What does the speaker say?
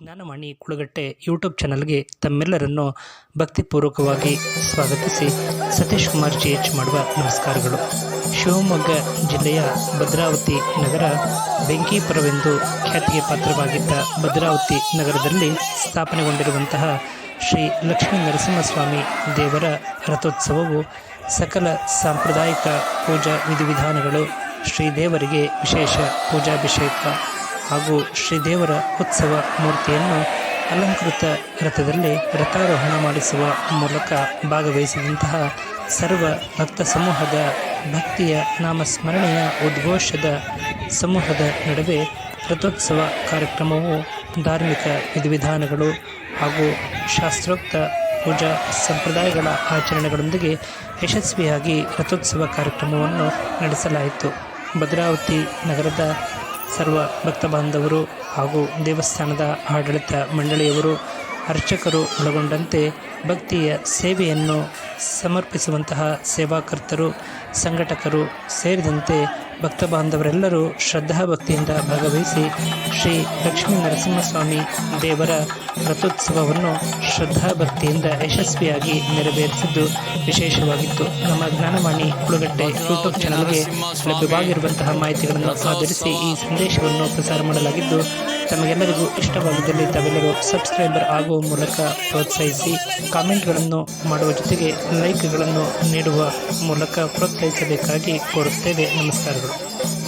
Gyan Vani Kulagatte YouTube ಚಾನಲ್ಗೆ ತಮ್ಮೆಲ್ಲರನ್ನು ಭಕ್ತಿಪೂರ್ವಕವಾಗಿ ಸ್ವಾಗತಿಸಿ Satish Kumar G H ಮಾಡುವ ನಮಸ್ಕಾರಗಳು. ಶಿವಮೊಗ್ಗ ಜಿಲ್ಲೆಯ ಭದ್ರಾವತಿ ನಗರ ಬೆಂಕಿಪುರವೆಂದು ಖ್ಯಾತಿಗೆ ಪಾತ್ರವಾಗಿದ್ದ ಭದ್ರಾವತಿ ನಗರದಲ್ಲಿ ಸ್ಥಾಪನೆಗೊಂಡಿರುವಂತಹ ಶ್ರೀ ಲಕ್ಷ್ಮೀ ನರಸಿಂಹಸ್ವಾಮಿ ದೇವರ ರಥೋತ್ಸವವು ಸಕಲ ಸಾಂಪ್ರದಾಯಿಕ ಪೂಜಾ ವಿಧಿವಿಧಾನಗಳು ಶ್ರೀದೇವರಿಗೆ ವಿಶೇಷ ಪೂಜಾಭಿಷೇಕ ಹಾಗೂ ಶ್ರೀದೇವರ ಉತ್ಸವ ಮೂರ್ತಿಯನ್ನು ಅಲಂಕೃತ ರಥದಲ್ಲಿ ರಥಾರೋಹಣ ಮಾಡಿಸುವ ಮೂಲಕ ಭಾಗವಹಿಸಿದಂತಹ ಸರ್ವ ಭಕ್ತ ಸಮೂಹದ ಭಕ್ತಿಯ ನಾಮಸ್ಮರಣೆಯ ಉದ್ಘೋಷದ ಸಮೂಹದ ನಡುವೆ ರಥೋತ್ಸವ ಕಾರ್ಯಕ್ರಮವು ಧಾರ್ಮಿಕ ವಿಧಿವಿಧಾನಗಳು ಹಾಗೂ ಶಾಸ್ತ್ರೋಕ್ತ ಪೂಜಾ ಸಂಪ್ರದಾಯಗಳ ಆಚರಣೆಗಳೊಂದಿಗೆ ಯಶಸ್ವಿಯಾಗಿ ರಥೋತ್ಸವ ಕಾರ್ಯಕ್ರಮವನ್ನು ನಡೆಸಲಾಯಿತು. ಭದ್ರಾವತಿ ನಗರದ ಸರ್ವ ಭಕ್ತ ಬಾಂಧವರು ಹಾಗೂ ದೇವಸ್ಥಾನದ ಆಡಳಿತ ಮಂಡಳಿಯವರು, ಅರ್ಚಕರು ಒಳಗೊಂಡಂತೆ ಭಕ್ತಿಯ ಸೇವೆಯನ್ನು ಸಮರ್ಪಿಸುವಂತಹ ಸೇವಾಕರ್ತರು, ಸಂಘಟಕರು ಸೇರಿದಂತೆ ಭಕ್ತ ಬಾಂಧವರೆಲ್ಲರೂ ಶ್ರದ್ಧಾಭಕ್ತಿಯಿಂದ ಭಾಗವಹಿಸಿ ಶ್ರೀ ಲಕ್ಷ್ಮೀ ನರಸಿಂಹಸ್ವಾಮಿ ದೇವರ ರಥೋತ್ಸವವನ್ನು ಶ್ರದ್ಧಾಭಕ್ತಿಯಿಂದ ಯಶಸ್ವಿಯಾಗಿ ನೆರವೇರಿಸಿದ್ದು ವಿಶೇಷವಾಗಿತ್ತು. ನಮ್ಮ ಜ್ಞಾನವಾಣಿ ಉಳುಗಟ್ಟೆ ಯೂಟ್ಯೂಬ್ ಚಾನಲ್ಗೆ ಲಭ್ಯವಾಗಿರುವಂತಹ ಮಾಹಿತಿಗಳನ್ನು ಆಧರಿಸಿ ಈ ಸಂದೇಶವನ್ನು ಪ್ರಸಾರ ಮಾಡಲಾಗಿದ್ದು, ತಮಗೆಲ್ಲರಿಗೂ ಇಷ್ಟವಾಗಿದ್ದಲ್ಲಿ ತಾವೆಲ್ಲರೂ ಸಬ್ಸ್ಕ್ರೈಬರ್ ಆಗುವ ಮೂಲಕ ಪ್ರೋತ್ಸಾಹಿಸಿ, ಕಾಮೆಂಟ್ಗಳನ್ನು ಮಾಡುವ ಜೊತೆಗೆ ಲೈಕ್ಗಳನ್ನು ನೀಡುವ ಮೂಲಕ ಪ್ರೋತ್ಸಾಹಿಸಬೇಕಾಗಿ ಕೋರುತ್ತೇವೆ. ನಮಸ್ಕಾರಗಳು. Thank you.